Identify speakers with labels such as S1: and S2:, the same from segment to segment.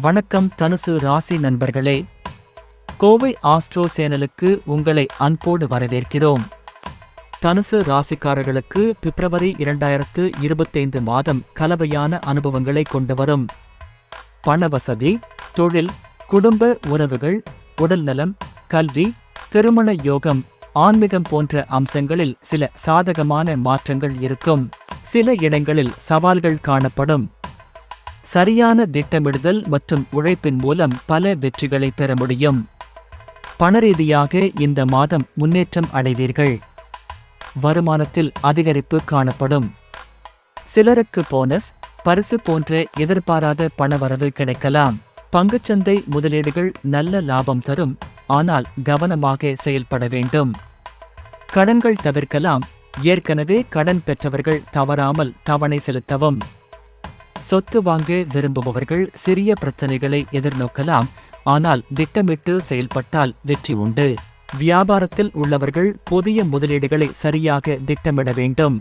S1: வணக்கம் தனுசு ராசி நண்பர்களே. கோவை ஆஸ்ட்ரோ சேனலுக்கு உங்களை அன்போடு வரவேற்கிறோம். தனுசு ராசிக்காரர்களுக்கு பிப்ரவரி இரண்டாயிரத்து இருபத்தைந்து மாதம் கலவையான அனுபவங்களை கொண்டு வரும். பணவசதி தொழில் குடும்ப உறவுகள் உடல்நலம் கல்வி திருமண யோகம் ஆன்மீகம் போன்ற அம்சங்களில் சில சாதகமான மாற்றங்கள் இருக்கும். சில இடங்களில் சவால்கள் காணப்படும். சரியான திட்டமிடுதல் மற்றும் உழைப்பின் மூலம் பல வெற்றிகளை பெற முடியும். பணரீதியாக இந்த மாதம் முன்னேற்றம் அடைவீர்கள். வருமானத்தில் அதிகரிப்பு காணப்படும். சிலருக்கு போனஸ் பரிசு போன்ற எதிர்பாராத பணவரவு கிடைக்கலாம். பங்குச்சந்தை முதலீடுகள் நல்ல லாபம் தரும் ஆனால் கவனமாக செயல்பட வேண்டும். கடன்கள் தவிர்க்கலாம். ஏற்கனவே கடன் பெற்றவர்கள் தவறாமல் தவணை செலுத்தவும். சொத்து வாங்க விரும்புபவர்கள் சிறிய பிரச்சனைகளை எதிர்நோக்கலாம். ஆனால் திட்டமிட்டு செயல்பட்டால் வெற்றி உண்டு. வியாபாரத்தில் உள்ளவர்கள் புதிய முதலீடுகளை சரியாக திட்டமிட வேண்டும்.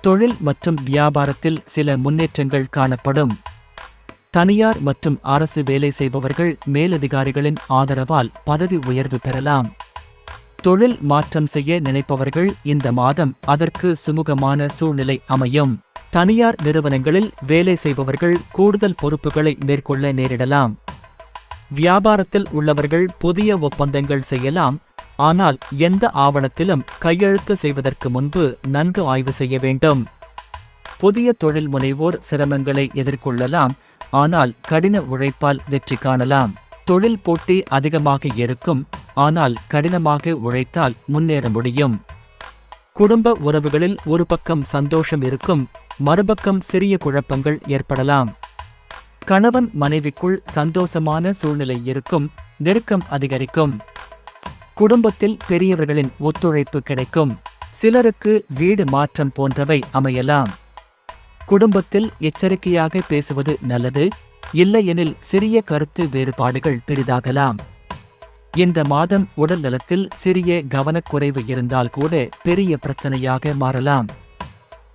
S1: தொழில் மற்றும் வியாபாரத்தில் சில முன்னேற்றங்கள் காணப்படும். தனியார் மற்றும் அரசு வேலை செய்பவர்கள் மேலதிகாரிகளின் ஆதரவால் பதவி உயர்வு பெறலாம். தொழில் மாற்றம் செய்ய நினைப்பவர்கள் இந்த மாதம் அதற்கு சுமூகமான சூழ்நிலை அமையும். தனியார் நிறுவனங்களில் வேலை செய்பவர்கள் கூடுதல் பொறுப்புகளை மேற்கொள்ள நேரிடலாம். வியாபாரத்தில் உள்ளவர்கள் புதிய ஒப்பந்தங்கள் செய்யலாம் ஆனால் எந்த ஆவணத்திலும் கையெழுத்து செய்வதற்கு முன்பு நன்கு ஆய்வு செய்ய வேண்டும். புதிய தொழில் முனைவோர் சிரமங்களை எதிர்கொள்ளலாம் ஆனால் கடின உழைப்பால் வெற்றி காணலாம். தொழில் போட்டி அதிகமாக இருக்கும் ஆனால் கடினமாக உழைத்தால் முன்னேற முடியும். குடும்ப உறவுகளில் ஒரு பக்கம் சந்தோஷம் இருக்கும் மறுபக்கம் சிறிய குழப்பங்கள் ஏற்படலாம். கணவன் மனைவிக்குள் சந்தோஷமான சூழ்நிலை இருக்கும் நெருக்கம் அதிகரிக்கும். குடும்பத்தில் பெரியவர்களின் ஒத்துழைப்பு கிடைக்கும். சிலருக்கு வீடு மாற்றம் போன்றவை அமையலாம். குடும்பத்தில் எச்சரிக்கையாக பேசுவது நல்லது இல்லையெனில் சிறிய கருத்து வேறுபாடுகள் பெரிதாகலாம். இந்த மாதம் உடல் நலத்தில் சிறிய கவனக்குறைவு இருந்தால் கூட பெரிய பிரச்சனையாக மாறலாம்.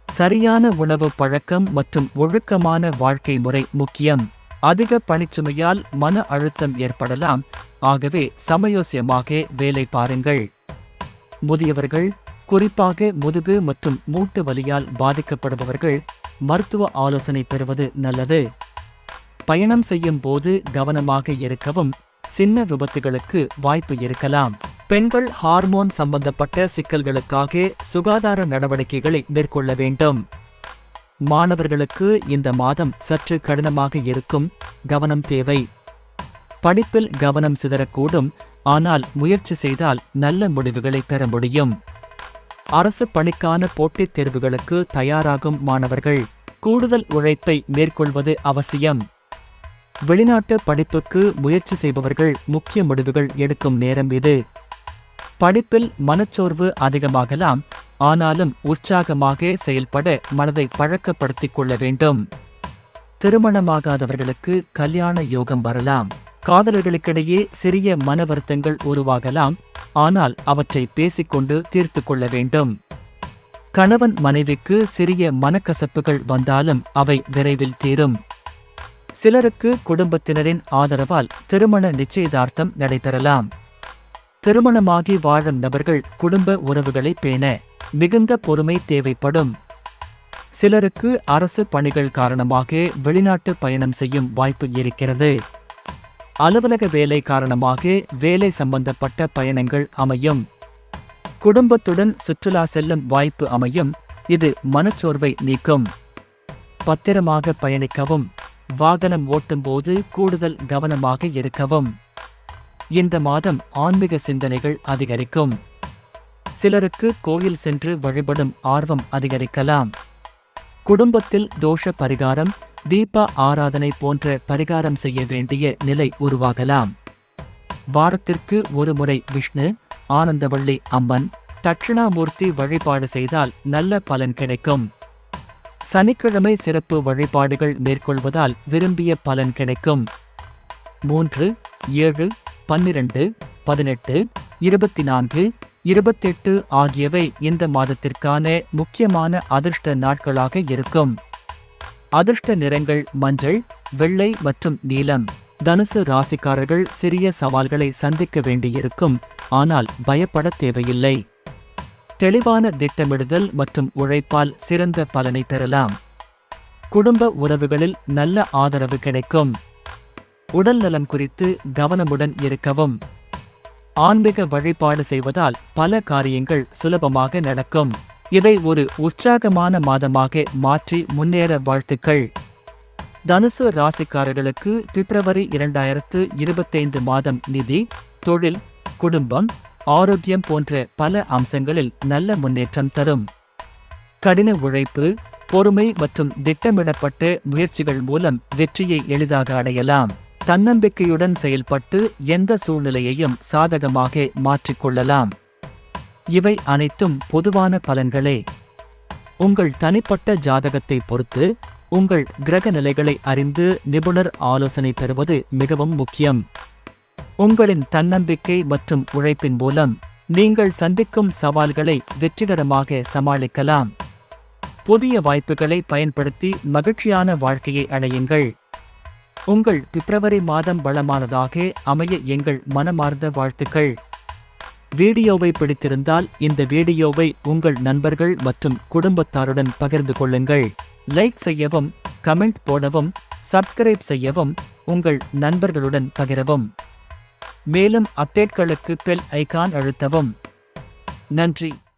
S1: சரியான உணவு பழக்கம் மற்றும் ஒழுக்கமான வாழ்க்கை முறை முக்கியம். அதிக பணிச்சுமையால் மன அழுத்தம் ஏற்படலாம். ஆகவே சமயோசியமாக வேலை பாருங்கள். முதியவர்கள் குறிப்பாக முதுகு மற்றும் மூட்டு வலியால் பாதிக்கப்படுபவர்கள் மருத்துவ ஆலோசனை பெறுவது நல்லது. பயணம் செய்யும் போது கவனமாக இருக்கவும் சின்ன விபத்துகளுக்கு வாய்ப்பு இருக்கலாம். பெண்கள் ஹார்மோன் சம்பந்தப்பட்ட சிக்கல்களுக்காக சுகாதார நடவடிக்கைகளை மேற்கொள்ள வேண்டும். மாணவர்களுக்கு இந்த மாதம் சற்று கடினமாக இருக்கும் கவனம் தேவை. படிப்பில் கவனம் சிதறக்கூடும் ஆனால் முயற்சி செய்தால் நல்ல முடிவுகளை பெற முடியும். அரசு பணிக்கான போட்டித் தேர்வுகளுக்கு தயாராகும் மாணவர்கள் கூடுதல் உழைப்பை மேற்கொள்வது அவசியம். வெளிநாட்டு படிப்புக்கு முயற்சி செய்பவர்கள் முக்கிய முடிவுகள் எடுக்கும் நேரம் இது. படிப்பில் மனச்சோர்வு அதிகமாகலாம் ஆனாலும் உற்சாகமாக செயல்பட மனதை பழக்கப்படுத்திக் கொள்ள வேண்டும். திருமணமாகாதவர்களுக்கு கல்யாண யோகம் வரலாம். காதலர்களுக்கிடையே சிறிய மன வருத்தங்கள் உருவாகலாம் ஆனால் அவற்றை பேசிக்கொண்டு தீர்த்து கொள்ள வேண்டும். கணவன் மனைவிக்கு சிறிய மனக்கசப்புகள் வந்தாலும் அவை விரைவில் தீரும். சிலருக்கு குடும்பத்தினரின் ஆதரவால் திருமண நிச்சயதார்த்தம் நடைபெறலாம். திருமணமாகி வாழும் நபர்கள் குடும்ப உறவுகளை பேண மிகுந்த பொறுமை தேவைப்படும். சிலருக்கு அரசு பணிகள் காரணமாக வெளிநாட்டு பயணம் செய்யும் வாய்ப்பு இருக்கிறது. அலுவலக வேலை காரணமாக வேலை சம்பந்தப்பட்ட பயணங்கள் அமையும். குடும்பத்துடன் சுற்றுலா செல்லும் வாய்ப்பு அமையும். இது மனச்சோர்வை நீக்கும். பத்திரமாக பயணிக்கவும் வாகனம் ஓட்டும்போது கூடுதல் கவனமாக இருக்கவும். இந்த மாதம் ஆன்மீக சிந்தனைகள் அதிகரிக்கும். சிலருக்கு கோயில் சென்று வழிபடும் ஆர்வம் அதிகரிக்கலாம். குடும்பத்தில் தோஷ பரிகாரம் தீப ஆராதனை போன்ற பரிகாரம் செய்ய வேண்டிய நிலை உருவாகலாம். வாரத்திற்கு ஒரு முறை விஷ்ணு ஆனந்தவள்ளி அம்மன் தட்சிணாமூர்த்தி வழிபாடு செய்தால் நல்ல பலன் கிடைக்கும். சனிக்கிழமை சிறப்பு வழிபாடுகள் மேற்கொள்வதால் விரும்பிய பலன் கிடைக்கும். மூன்று ஏழு பன்னிரண்டு பதினெட்டு இருபத்தி நான்கு இருபத்தெட்டு ஆகியவை இந்த மாதத்திற்கான முக்கியமான அதிர்ஷ்ட நாட்களாக இருக்கும். அதிர்ஷ்ட நிறங்கள் மஞ்சள் வெள்ளை மற்றும் நீலம். தனுசு ராசிக்காரர்கள் சிறிய சவால்களை சந்திக்க வேண்டியிருக்கும். ஆனால் பயப்பட தேவையில்லை. தெளிவான திட்டமிடுதல் மற்றும் உழைப்பால் சிறந்த பலனை பெறலாம். குடும்ப உறவுகளில் நல்ல ஆதரவு கிடைக்கும். உடல் நலம் குறித்து கவனமுடன் இருக்கவும். ஆன்மீக வழிபாடு செய்வதால் பல காரியங்கள் சுலபமாக நடக்கும். இதை ஒரு உற்சாகமான மாதமாக மாற்றி முன்னேற வாழ்த்துக்கள். தனுசு ராசிக்காரர்களுக்கு பிப்ரவரி இரண்டாயிரத்து இருபத்தைந்து மாதம் நிதி தொழில் குடும்பம் ஆரோக்கியம் போன்ற பல அம்சங்களில் நல்ல முன்னேற்றம் தரும். கடின உழைப்பு பொறுமை மற்றும் திட்டமிடப்பட்ட முயற்சிகள் மூலம் வெற்றியை எளிதாக அடையலாம். தன்னம்பிக்கையுடன் செயல்பட்டு எந்த சூழ்நிலையையும் சாதகமாக மாற்றிக்கொள்ளலாம் இவை அனைத்தும் பொதுவான பலன்களே. உங்கள் தனிப்பட்ட ஜாதகத்தை பொறுத்து உங்கள் கிரக நிலைகளை அறிந்து நிபுணர் ஆலோசனை பெறுவது மிகவும் முக்கியம். உங்களின் தன்னம்பிக்கை மற்றும் உழைப்பின் மூலம் நீங்கள் சந்திக்கும் சவால்களை வெற்றிகரமாக சமாளிக்கலாம். புதிய வாய்ப்புகளை பயன்படுத்தி மகிழ்ச்சியான வாழ்க்கையை அடையுங்கள். உங்கள் பிப்ரவரி மாதம் வளமானதாக அமைய எங்கள் மனமார்ந்த வாழ்த்துக்கள். வீடியோவை பிடித்திருந்தால் இந்த வீடியோவை உங்கள் நண்பர்கள் மற்றும் குடும்பத்தாருடன் பகிர்ந்து கொள்ளுங்கள். லைக் செய்யவும் கமெண்ட் போடவும் சப்ஸ்கிரைப் செய்யவும் உங்கள் நண்பர்களுடன் பகிரவும். மேலும் அப்டேட்களுக்கு பெல் ஐகான் அழுத்தவும். நன்றி.